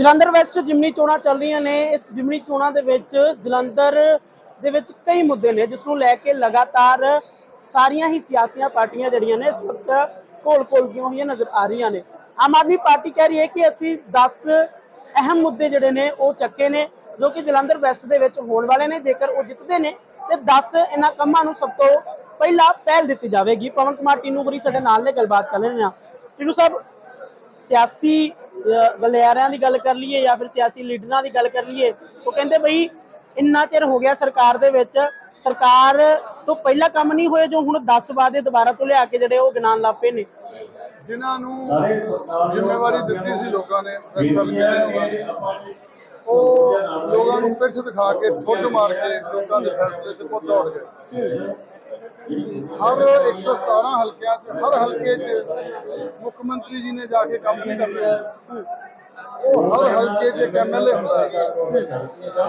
Jalandhar West ਜਿਮਨੀ ਚੋਣਾਂ ਚੱਲ ਰਹੀਆਂ ਨੇ। ਇਸ ਜਿਮਨੀ ਚੋਣਾਂ ਦੇ ਵਿੱਚ ਜਲੰਧਰ ਦੇ ਵਿੱਚ ਕਈ ਮੁੱਦੇ ਨੇ, ਜਿਸ ਨੂੰ ਲੈ ਕੇ ਲਗਾਤਾਰ ਸਾਰੀਆਂ ਹੀ ਸਿਆਸੀਆਂ ਪਾਰਟੀਆਂ ਜਿਹੜੀਆਂ ਨੇ, ਇਸ ਵਕਤ ਕੋਲ ਕੋਲਦੀਆਂ ਹੋਈਆਂ ਨਜ਼ਰ ਆ ਰਹੀਆਂ ਨੇ। ਆਮ ਆਦਮੀ ਪਾਰਟੀ ਕਹਿ ਰਹੀ ਹੈ ਕਿ ਅਸੀਂ 10 ਅਹਿਮ ਮੁੱਦੇ ਜਿਹੜੇ ਨੇ, ਉਹ ਚੱਕੇ ਨੇ, ਜੋ ਕਿ ਜਲੰਧਰ ਵੈਸਟ ਦੇ ਵਿੱਚ ਹੋਣ ਵਾਲੇ ਨੇ। ਜੇਕਰ ਉਹ ਜਿੱਤਦੇ ਨੇ, ਤੇ 10 ਇਹਨਾਂ ਕੰਮਾਂ ਨੂੰ ਸਭ ਤੋਂ ਪਹਿਲਾਂ ਪਹਿਲ ਦਿੱਤੀ ਜਾਵੇਗੀ। ਪਵਨ ਕੁਮਾਰ ਟੀਨੂਗਰੀ ਸਾਡੇ ਨਾਲ ਨੇ, ਗੱਲਬਾਤ ਕਰ ਰਹੇ ਨੇ ਟੀਨੂ ਸਾਹਿਬ, ਸਿਆਸੀ ਗਲਿਆਰਿਆਂ ਦੀ ਗੱਲ ਕਰ ਲਈਏ ਜਾਂ ਫਿਰ ਸਿਆਸੀ ਲੀਡਰਾਂ ਦੀ ਗੱਲ ਕਰ ਲਈਏ, ਉਹ ਕਹਿੰਦੇ ਬਈ ਇੰਨਾ ਚਿਰ ਹੋ ਗਿਆ ਸਰਕਾਰ ਦੇ ਵਿੱਚ, ਸਰਕਾਰ ਤੋਂ ਪਹਿਲਾਂ ਕੰਮ ਨਹੀਂ ਹੋਏ ਜੋ ਹੁਣ 10 ਵਾਅਦੇ ਦੁਬਾਰਾ ਤੋਂ ਲਿਆ ਕੇ ਜਿਹੜੇ ਉਹ ਗਿਣਾਉਣ ਲੱਗ ਨੇ। ਜਿਨ੍ਹਾਂ ਨੂੰ ਜ਼ਿੰਮੇਵਾਰੀ ਦਿੱਤੀ ਸੀ ਲੋਕਾਂ ਨੇ ਵੈਸਟ ਹਲਕੇ ਦੇ ਲੋਕਾਂ ਨੇ। ਉਹ ਲੋਕਾਂ ਨੂੰ ਪਿੱਠ ਦਿਖਾ ਕੇ ਠੁੱਡ ਮਾਰ ਕੇ ਲੋਕਾਂ ਦੇ ਫੈਸਲੇ ਤੇ ਪੁੱਤ ਦੌੜ ਗਏ। ਹਰ 117 ਹਲਕਿਆਂ 'ਚ ਹਰ ਹਲਕੇ 'ਚ ਮੁੱਖ ਮੰਤਰੀ ਜੀ ਨੇ ਜਾ ਕੇ ਕੰਮ ਨਹੀਂ ਕਰਨਾ। ਉਹ ਹਰ ਹਲਕੇ 'ਚ ਐਮਐਲਏ ਹੁੰਦਾ ਹੈ।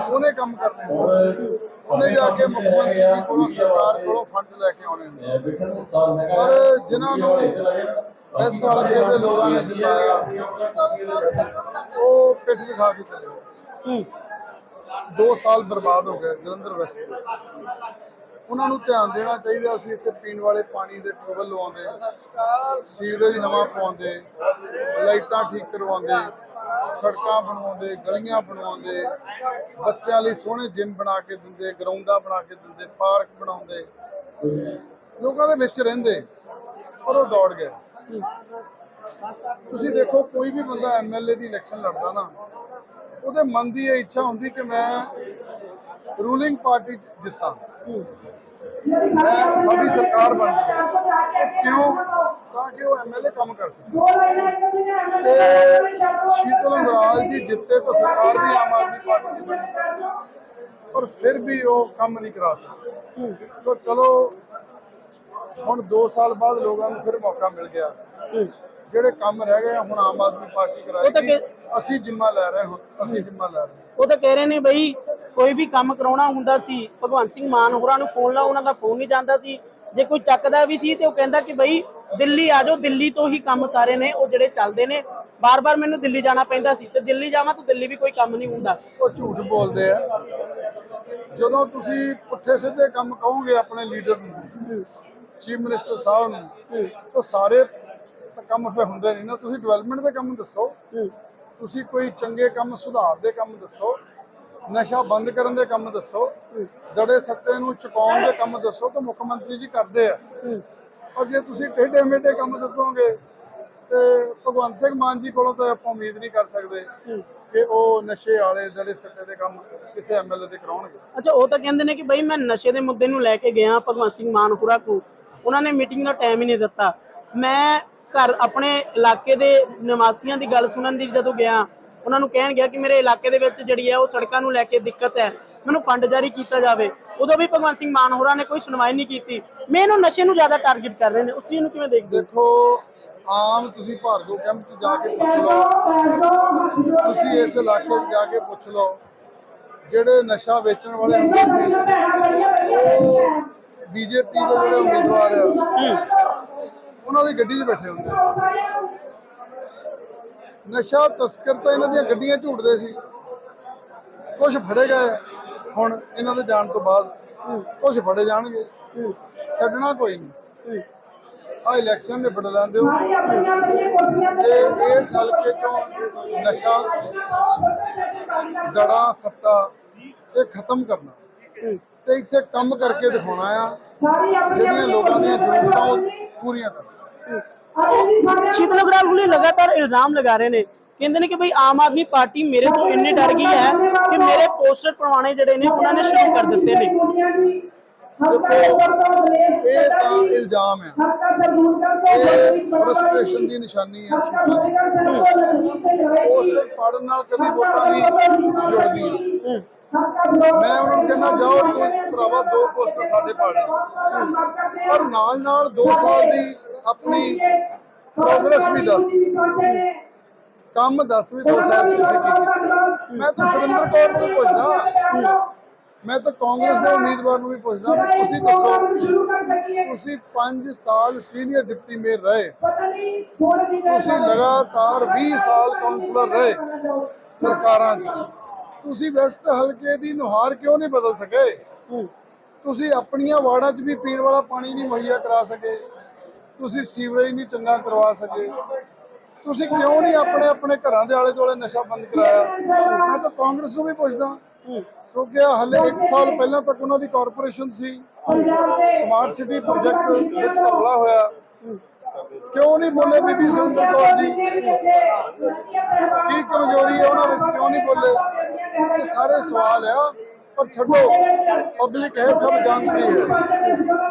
ਉਹਨੇ ਕੰਮ ਕਰਨੇ ਹੁੰਦੇ ਉਹਨੇ ਜਾ ਕੇ ਮੁੱਖ ਮੰਤਰੀ ਜੀ ਕੋਲੋਂ ਸਰਕਾਰ ਕੋਲੋਂ ਫੰਡਸ ਲੈ ਕੇ ਆਉਣੇ ਹੁੰਦੇ ਪਰ ਜਿਨ੍ਹਾਂ ਨੂੰ ਵੈਸਟ ਹਲਕੇ ਦੇ ਲੋਕਾਂ ਨੇ ਜਿਤਾਇਆ ਉਹ ਪਿੱਠ ਦਿਖਾ ਕੇ ਚਲੇ। ਗਏ ਹੂੰ। 2 ਸਾਲ ਬਰਬਾਦ ਹੋ ਗਏ ਜਲੰਧਰ ਵੈਸਟ ਦੇ। ਉਹਨਾਂ ਨੂੰ ਧਿਆਨ ਦੇਣਾ ਚਾਹੀਦਾ ਸੀ ਇੱਥੇ ਪੀਣ ਵਾਲੇ ਪਾਣੀ ਦੇ ਟਿਊਬਲ ਲਵਾਉਂਦੇ, ਸੀਵਰੇਜ ਨਵਾਂ ਪਵਾਉਂਦੇ ਲਾਈਟਾਂ ਠੀਕ ਕਰਵਾਉਂਦੇ, ਸੜਕਾਂ ਬਣਵਾਉਂਦੇ, ਗਲੀਆਂ ਬਣਵਾਉਂਦੇ, ਬੱਚਿਆਂ ਲਈ ਸੋਹਣੇ ਜਿਮ ਬਣਾ ਕੇ ਦਿੰਦੇ, ਗਰਾਊਂਡਾਂ ਬਣਾ ਕੇ ਦਿੰਦੇ, ਪਾਰਕ ਬਣਾਉਂਦੇ। ਲੋਕਾਂ ਦੇ ਵਿੱਚ ਰਹਿੰਦੇ, ਪਰ ਉਹ ਦੌੜ ਗਏ। ਤੁਸੀਂ ਦੇਖੋ, ਕੋਈ ਵੀ ਬੰਦਾ ਐਮਐਲਏ ਦੀ ਇਲੈਕਸ਼ਨ ਲੜਦਾ ਨਾ, ਉਹਦੇ ਮਨ ਦੀ ਇਹ ਇੱਛਾ ਹੁੰਦੀ ਕਿ ਮੈਂ ਰੂਲਿੰਗ ਪਾਰਟੀ ਜਿੱਤਾਂ। ਮੈਂ ਸਾਡੀ ਸਰਕਾਰ ਬਣ ਜਾਵੇ ਕਿਉਂ? ਤਾਂ ਕਿ ਉਹ ਐਮਐਲਏ ਕੰਮ ਕਰ ਸਕੇ। ਤੇ ਸ਼ੀਤਲ ਅੰਗਰਾਲ ਜੀ ਜਿੱਤੇ ਤਾਂ ਸਰਕਾਰ ਵੀ ਆਮ ਆਦਮੀ ਪਾਰਟੀ ਦੀ ਬਣੀ। ਪਰ ਫਿਰ ਵੀ ਉਹ ਕੰਮ ਨਹੀਂ ਕਰਾ ਸਕੇ। ਸੋ ਚਲੋ ਹੁਣ 2 ਸਾਲ ਬਾਅਦ ਲੋਕਾਂ ਨੂੰ ਫਿਰ ਮੌਕਾ ਮਿਲ ਗਿਆ। ਹੂੰ ਜਿਹੜੇ ਕੰਮ ਰਹਿ ਗਏ ਹੁਣ ਆਮ ਆਦਮੀ ਪਾਰਟੀ ਕਰਾਏਗੀ। ਅਸੀਂ ਜਿੰਮਾ ਲੈ ਰਹੇ ਹੁਣ ਅਸੀਂ ਜਿੰਮਾ ਲੈ ਰਹੇ ਉਹ ਤਾਂ ਕਹਿ ਰਹੇ ਨੇ ਬਈ ਕੋਈ ਵੀ ਕੰਮ ਕਰਾਉਣਾ ਹੁੰਦਾ ਸੀ ਭਗਵੰਤ ਸਿੰਘ ਮਾਨ ਹੋਰਾਂ ਨੂੰ ਫੋਨ ਲਾਓ ਉਹਨਾਂ ਦਾ ਫੋਨ ਨਹੀਂ ਜਾਂਦਾ ਸੀ। ਜੇ ਕੋਈ ਚੱਕਦਾ ਵੀ ਸੀ ਤੇ ਉਹ ਕਹਿੰਦਾ ਕਿ ਬਈ ਦਿੱਲੀ ਆ ਜਾਓ ਦਿੱਲੀ ਤੋਂ ਹੀ ਕੰਮ ਸਾਰੇ ਨੇ ਉਹ ਜਿਹੜੇ ਚੱਲਦੇ ਨੇ ਬਾਰ-ਬਾਰ ਮੈਨੂੰ ਦਿੱਲੀ ਜਾਣਾ ਪੈਂਦਾ ਸੀ। ਤੇ ਦਿੱਲੀ ਜਾਵਾਂ ਤਾਂ ਦਿੱਲੀ ਵੀ ਕੋਈ ਕੰਮ ਨਹੀਂ ਹੁੰਦਾ। ਉਹ ਝੂਠ ਬੋਲਦੇ ਆ। ਜਦੋਂ ਤੁਸੀਂ ਪੁੱਠੇ ਸਿੱਧੇ ਕੰਮ ਕਹੋਗੇ ਆਪਣੇ ਲੀਡਰ ਨੂੰ ਚੀਫ ਮਿਨਿਸਟਰ ਸਾਹਿਬ ਨੂੰ ਤਾਂ ਸਾਰੇ ਤਾਂ ਕੰਮ ਫੇ ਹੁੰਦੇ ਨਹੀਂ ਨਾ। ਤੁਸੀਂ ਡਿਵੈਲਪਮੈਂਟ ਦੇ ਕੰਮ ਦੱਸੋ। ਤੁਸੀਂ ਕੋਈ ਚੰਗੇ ਕੰਮ ਸੁਧਾਰ ਦੇ ਕੰਮ ਦੱਸੋ। ਨਸ਼ਾ ਬੰਦ ਕਰਨ ਦੇ ਕੰਮ ਦੱਸੋ ਦੜੇ ਸੱਟੇ ਨੂੰ ਚੁਕਾਉਣ ਦੇ ਕੰਮ ਦੱਸੋ ਤਾਂ ਮੁੱਖ ਮੰਤਰੀ ਜੀ ਕਰਦੇ ਆ। ਔਰ ਜੇ ਤੁਸੀਂ ਟੇਢੇ ਮੇਢੇ ਕੰਮ ਦੱਸੋਗੇ ਤੇ ਭਗਵੰਤ ਸਿੰਘ ਮਾਨ ਜੀ ਕੋਲੋਂ ਤਾਂ ਆਪਾਂ ਉਮੀਦ ਨਹੀਂ ਕਰ ਸਕਦੇ ਕਿ ਉਹ ਨਸ਼ੇ ਵਾਲੇ ਦੜੇ ਸੱਟੇ ਦੇ ਕੰਮ ਕਿਸੇ ਐਮਐਲਏ ਦੇ ਕਰਾਉਣਗੇ। ਅੱਛਾ ਉਹ ਤਾਂ ਕਹਿੰਦੇ ਨੇ ਕਿ ਬਈ ਮੈਂ ਨਸ਼ੇ ਦੇ ਮੁੱਦੇ ਨੂੰ ਲੈ ਕੇ ਗਿਆ ਭਗਵੰਤ ਸਿੰਘ ਮਾਨ ਹੋਰਾਂ ਕੋ। ਉਹਨਾਂ ਨੇ ਮੀਟਿੰਗ ਦਾ ਟਾਈਮ ਹੀ ਨਹੀਂ ਦਿੱਤਾ। ਮੈਂ ਘਰ ਆਪਣੇ ਇਲਾਕੇ ਦੇ ਨਿਵਾਸੀਆਂ ਦੀ ਗੱਲ ਸੁਣਨ ਦੀ ਜਦੋਂ ਗਿਆ ਉਹਨਾਂ ਨੂੰ ਕਹਿਣ ਗਿਆ ਕਿ ਮੇਰੇ ਇਲਾਕੇ ਦੇ ਵਿੱਚ ਜਿਹੜੀ ਹੈ ਉਹ ਸੜਕਾਂ ਨੂੰ ਲੈ ਕੇ ਦਿੱਕਤ ਹੈ ਮੈਨੂੰ ਫੰਡ ਜਾਰੀ ਕੀਤਾ ਜਾਵੇ। ਉਦੋਂ ਵੀ ਭਗਵੰਤ ਸਿੰਘ ਮਾਨ ਹੋਰਾਂ ਨੇ ਕੋਈ ਸੁਣਵਾਈ ਨਹੀਂ ਕੀਤੀ। ਮੈਂ ਇਹਨੂੰ ਨਸ਼ੇ ਨੂੰ ਜ਼ਿਆਦਾ ਟਾਰਗੇਟ ਕਰ ਰਹੇ ਨੇ। ਉਸ ਚੀਜ਼ ਨੂੰ ਕਿਵੇਂ ਦੇਖਦੇ ਹੋ? ਦੇਖੋ ਆਮ ਤੁਸੀਂ ਭਾਰਗੋ ਕੈਂਪ 'ਚ ਜਾ ਕੇ ਪੁੱਛ ਲਓ। ਤੁਸੀਂ ਇਸ ਇਲਾਕੇ 'ਚ ਜਾ ਕੇ ਪੁੱਛ ਲਓ। ਜਿਹੜੇ ਨਸ਼ਾ ਵੇਚਣ ਵਾਲੇ ਹੁੰਦੇ ਸੀ ਬੀਜੇਪੀ ਦੇ ਜਿਹੜੇ ਉਮੀਦਵਾਰ ਆ ਉਹਨਾਂ ਦੀ ਗੱਡੀ 'ਚ ਬੈਠੇ ਹੁੰਦੇ। ਨਸ਼ਾ ਤਸਕਰ ਤਾਂ ਇਹਨਾਂ ਦੀਆਂ ਗੱਡੀਆਂ ਝੂਟਦੇ ਸੀ। ਕੁਝ ਫੜੇ ਗਏ ਹੁਣ ਇਹਨਾਂ ਦੇ ਜਾਣ ਤੋਂ ਬਾਅਦ। ਕੁਝ ਫੜੇ ਜਾਣਗੇ। ਛੱਡਣਾ ਕੋਈ ਨਹੀਂ। ਆ ਇਲੈਕਸ਼ਨ ਨੇ ਫੜ ਲੈਂਦੇ ਹੋ। ਸਾਰੀ ਹਲਕੇ ਚੋਂ ਨਸ਼ਾ ਦੜਾ ਸੱਟਾ ਇਹ ਖਤਮ ਕਰਨਾ। ਤੇ ਇੱਥੇ ਕੰਮ ਕਰਕੇ ਦਿਖਾਉਣਾ ਆ। ਜਿਹੜੀਆਂ ਲੋਕਾਂ ਦੀਆਂ ਜ਼ਰੂਰਤਾਂ ਉਹ ਪੂਰੀਆਂ ਕਰਨਾ। ਸ਼ੀਤਲ ਅਗਰਾਲ ਹੁਣੇ ਲਗਾਤਾਰ ਇਲਜ਼ਾਮ ਲਗਾ ਰਹੇ ਨੇ। ਕਹਿੰਦੇ ਨੇ ਕਿ ਬਈ ਆਮ ਆਦਮੀ ਪਾਰਟੀ ਮੇਰੇ ਤੋਂ ਇੰਨੀ ਡਰ ਗਈ ਹੈ ਕਿ ਮੇਰੇ ਪੋਸਟਰ ਪਰਵਾਣੇ ਜਿਹੜੇ ਨੇ, ਉਹਨਾਂ ਨੇ ਸ਼ੁਰੂ ਕਰ ਦਿੱਤੇ ਨੇ। ਇਹ ਤਾਂ ਇਲਜ਼ਾਮ ਆ ਇਹ ਫਰਸਟ੍ਰੇਸ਼ਨ ਦੀ ਨਿਸ਼ਾਨੀ ਆ ਪੋਸਟਰ ਪੜਨ ਨਾਲ ਕਦੀ ਵੋਟਾਂ ਨਹੀਂ ਜੁੜਦੀਆਂ। ਮੈਂ ਉਹਨਾਂ ਨੂੰ ਕਹਿੰਦਾ, ਜਾਓ, ਤੂੰ ਭਰਾਵਾ, ਦੋ ਪੋਸਟਰ ਸਾਡੇ ਪੜ ਪਰ ਨਾਲ ਨਾਲ 2 ਸਾਲ ਦੀ ਆਪਣੀ ਪ੍ਰੋਗਰੈਸ ਵੀ ਦੱਸ। ਕੰਮ ਦੱਸ ਵੀ 2 ਸਾਲ 'ਚ ਤੁਸੀਂ ਕੀ ਮੈਂ ਤਾਂ ਸੁਰਿੰਦਰ ਕੌਰ ਨੂੰ ਪੁੱਛਦਾ। ਮੈਂ ਤਾਂ ਕਾਂਗਰਸ ਦੇ ਉਮੀਦਵਾਰ ਨੂੰ ਵੀ ਪੁੱਛਦਾ ਵੀ ਤੁਸੀਂ ਦੱਸੋ, ਤੁਸੀਂ 5 ਸਾਲ ਸੀਨੀਅਰ ਡਿਪਟੀ ਮੇਅਰ ਰਹੇ। ਤੁਸੀਂ ਲਗਾਤਾਰ 20 ਸਾਲ ਕਾਉਂਸਲਰ ਰਹੇ ਸਰਕਾਰਾਂ 'ਚ। ਤੁਸੀਂ ਵੈਸਟ ਹਲਕੇ ਦੀ ਨੁਹਾਰ ਕਿਉਂ ਨਹੀਂ ਬਦਲ ਸਕੇ? ਤੁਸੀਂ ਆਪਣੀਆਂ ਵਾਰਡਾਂ 'ਚ ਵੀ ਪੀਣ ਵਾਲਾ ਪਾਣੀ ਨਹੀਂ ਮੁਹੱਈਆ ਕਰਾ ਸਕੇ। ਤੁਸੀਂ ਸੀਵਰੇਜ ਨਹੀਂ ਚੰਗਾ ਕਰਵਾ ਸਕੇ। ਤੁਸੀਂ ਕਿਉਂ ਨਹੀਂ ਆਪਣੇ ਆਪਣੇ ਘਰਾਂ ਦੇ ਆਲੇ ਦੁਆਲੇ ਨਸ਼ਾ ਬੰਦ ਕਰਾਇਆ? ਮੈਂ ਤਾਂ ਕਾਂਗਰਸ ਨੂੰ ਵੀ ਪੁੱਛਦਾ। ਕਿਉਂਕਿ ਹਲੇ 1 ਸਾਲ ਪਹਿਲਾਂ ਤੱਕ ਉਹਨਾਂ ਦੀ ਕਾਰਪੋਰੇਸ਼ਨ ਸੀ। ਸਮਾਰਟ ਸਿਟੀ ਪ੍ਰੋਜੈਕਟ ਵਿੱਚ ਹਮਲਾ ਹੋਇਆ। ਕਿਉਂ ਨਹੀਂ ਬੋਲੇ ਬੀਬੀ ਸੁਰਿੰਦਰ ਕੌਰ ਜੀ? ਕੀ ਕਮਜ਼ੋਰੀ ਹੈ ਉਹਨਾਂ ਵਿੱਚ? ਕਿਉਂ ਨਹੀਂ ਬੋਲੇ? ਇਹ ਸਾਰੇ ਸਵਾਲ ਆ। ਪਰ ਛੱਡੋ ਪਬਲਿਕ ਹੈ ਸਭ ਜਾਣਦੀ ਹੈ।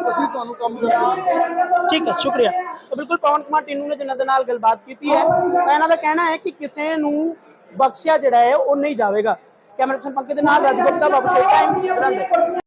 ਅਸੀਂ ਤੁਹਾਨੂੰ ਕੰਮ ਕਰਕੇ ਠੀਕ ਹੈ, ਸ਼ੁਕਰੀਆ। ਤਾਂ ਬਿਲਕੁਲ ਪਵਨ ਕੁਮਾਰ ਟੀਨੂ ਨੇ ਜਿਨ੍ਹਾਂ ਦੇ ਨਾਲ ਗੱਲਬਾਤ ਕੀਤੀ ਹੈ। ਤਾਂ ਇਹਨਾਂ ਦਾ ਕਹਿਣਾ ਹੈ ਕਿ ਕਿਸੇ ਨੂੰ ਬਖਸ਼ਿਆ ਜਿਹੜਾ ਹੈ, ਉਹ ਨਹੀਂ ਜਾਵੇਗਾ। ਕੈਮਰਾ ਪਰਸਨ ਪੰਕਜ ਦੇ ਨਾਲ ਰਾਜਗੁਪਤਾ ਬਾਬੂ ਸ਼ੇਖ ਟਾਈਮ